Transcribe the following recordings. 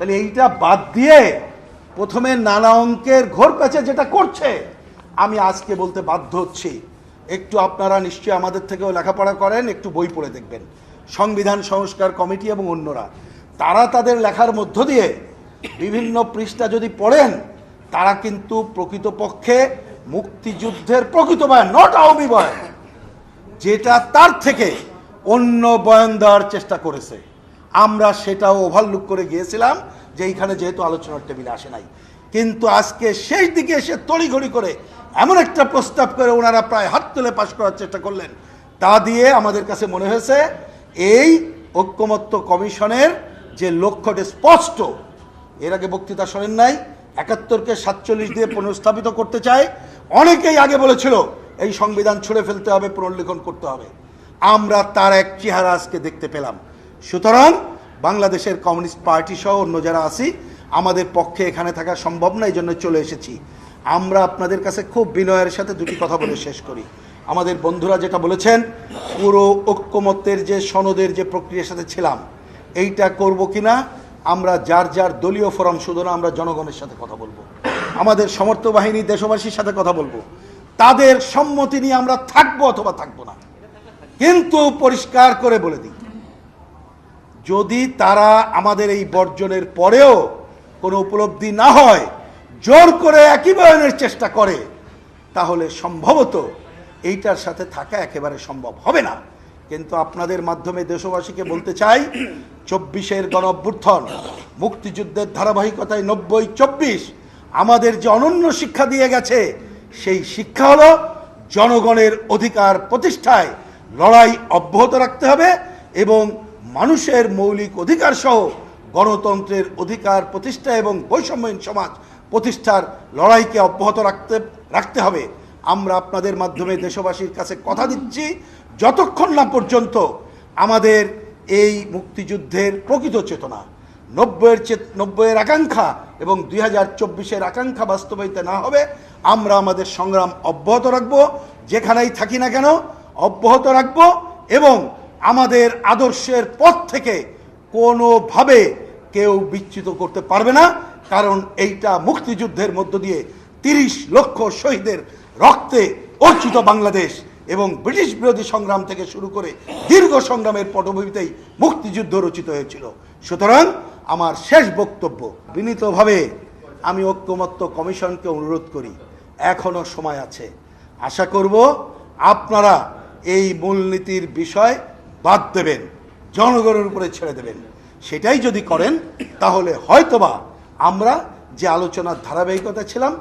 তাহলে এইটা বাদ দিয়ে প্রথমে নানা অঙ্কের ঘোর প্যাচে যেটা করছে, আমি আজকে বলতে বাধ্য হচ্ছি। একটু আপনারা নিশ্চয়ই আমাদের থেকেও লেখাপড়া করেন, একটু বই পড়ে দেখবেন। সংবিধান, সংস্কার কমিটি এবং অন্যরা। তারা তাদের লেখার মধ্য দিয়ে বিভিন্ন পৃষ্ঠা যদি পড়েন, তারা কিন্তু প্রকৃতপক্ষে মুক্তিযুদ্ধের প্রকৃত বয়ান নট আওয়ামী বয়ান, যেটা তার থেকে অন্য বয়ান দেওয়ার চেষ্টা করেছে। আমরা সেটাও ওভারলুক করে গিয়েছিলাম যে এইখানে যেহেতু আলোচনার টেবিলে আসে নাই। কিন্তু আজকে শেষ দিকে এসে তড়িঘড়ি করে এমন একটা প্রস্তাব করে ওনারা প্রায় হাত তুলে পাশ করার চেষ্টা করলেন। তা দিয়ে আমাদের কাছে মনে হয়েছে, এই ঐক্যমত্য কমিশনের যে লক্ষ্যটি স্পষ্ট, এর আগে বক্তৃতা শোনেন নাই, একাত্তরকে সাতচল্লিশ দিয়ে পুনঃস্থাপিত করতে চায়, অনেকেই আগে বলেছিল, এই সংবিধান ছুঁড়ে ফেলতে হবে, পুনর্লিখন করতে হবে। আমরা তার এক চেহারা আজকে দেখতে পেলাম। সুতরাং বাংলাদেশের কমিউনিস্ট পার্টি সহ অন্য যারা আছি, আমাদের পক্ষে এখানে থাকা সম্ভব না এই জন্য চলে এসেছি। আমরা আপনাদের কাছে খুব বিনয়ের সাথে দুটি কথা বলে শেষ করি। আমাদের বন্ধুরা যেটা বলেছেন, পুরো ঐক্যমত্যের যে সনদের যে প্রক্রিয়ার সাথে ছিলাম, এইটা করব কিনা, আমরা যার যার দলীয় ফোরাম শুধু না, আমরা জনগণের সাথে কথা বলব। আমাদের সমর্থ বাহিনী দেশবাসীর সাথে কথা বলব। তাদের সম্মতি নিয়ে আমরা থাকব অথবা থাকব না। কিন্তু পরিষ্কার করে বলে দিই যদি তারা আমাদের এই বর্জনের পরেও কোনো উপলব্ধি না হয়, জোর করে একই বয়নের চেষ্টা করে, তাহলে সম্ভবত এইটার সাথে থাকা একেবারে সম্ভব হবে না। কিন্তু আপনাদের মাধ্যমে দেশবাসীকে বলতে চাই, চব্বিশের গণ অভ্যুত্থান মুক্তিযুদ্ধের ধারাবাহিকতায় নব্বই চব্বিশ আমাদের যে অনন্য শিক্ষা দিয়ে গেছে, সেই শিক্ষা হলো জনগণের অধিকার প্রতিষ্ঠায় লড়াই অব্যাহত রাখতে হবে এবং মানুষের মৌলিক অধিকার সহ গণতন্ত্রের অধিকার প্রতিষ্ঠা এবং বৈষম্যহীন সমাজ প্রতিষ্ঠার লড়াইকে অব্যাহত রাখতে রাখতে হবে। আমরা আপনাদের মাধ্যমে দেশবাসীর কাছে কথা দিচ্ছি, যতক্ষণ না পর্যন্ত আমাদের এই মুক্তিযুদ্ধের প্রকৃত চেতনা, নব্বইয়ের চেত, নব্বইয়ের আকাঙ্ক্ষা এবং দুই হাজার চব্বিশের আকাঙ্ক্ষা বাস্তবায়িত না হবে, আমরা আমাদের সংগ্রাম অব্যাহত রাখব। যেখানেই থাকি না কেন, অব্যাহত রাখব এবং আমাদের আদর্শের পথ থেকে কোনোভাবে কেউ বিচ্যুত করতে পারবে না, কারণ এইটা মুক্তিযুদ্ধের মধ্য দিয়ে তিরিশ লক্ষ শহীদের রক্তে অর্চিত বাংলাদেশ এবং ব্রিটিশ বিরোধী সংগ্রাম থেকে শুরু করে দীর্ঘ সংগ্রামের পটভূমিতেই মুক্তিযুদ্ধ রচিত হয়েছিল। সুতরাং আমার শেষ বক্তব্য, বিনীতভাবে আমি ঐক্যমত্য কমিশনকে অনুরোধ করি এখনও সময় আছে। আশা করব আপনারা এই মূলনীতির বিষয় বাদ দেবেন, জনগণের উপরে ছেড়ে দেবেন। সেটাই যদি করেন, তাহলে হয়তোবা আমরা যে আলোচনার ধারাবাহিকতা ছিলাম,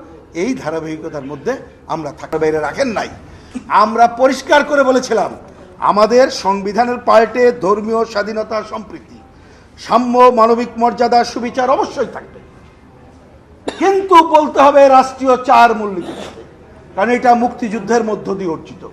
এই ধারাবাহিকতার মধ্যে আমরা থাকা বাইরে রাখেন নাই। আমরা পরিষ্কার করে বলেছিলাম, আমাদের সংবিধানের পাল্টে ধর্মীয় স্বাধীনতা সম্প্রীতি, সাম্য মানবিক মর্যাদা সুবিচার অবশ্যই থাকবে। কিন্তু বলতে হবে রাষ্ট্রীয় চার সাথে কারণ এটা মুক্তিযুদ্ধের মধ্য দিয়ে অর্জিত।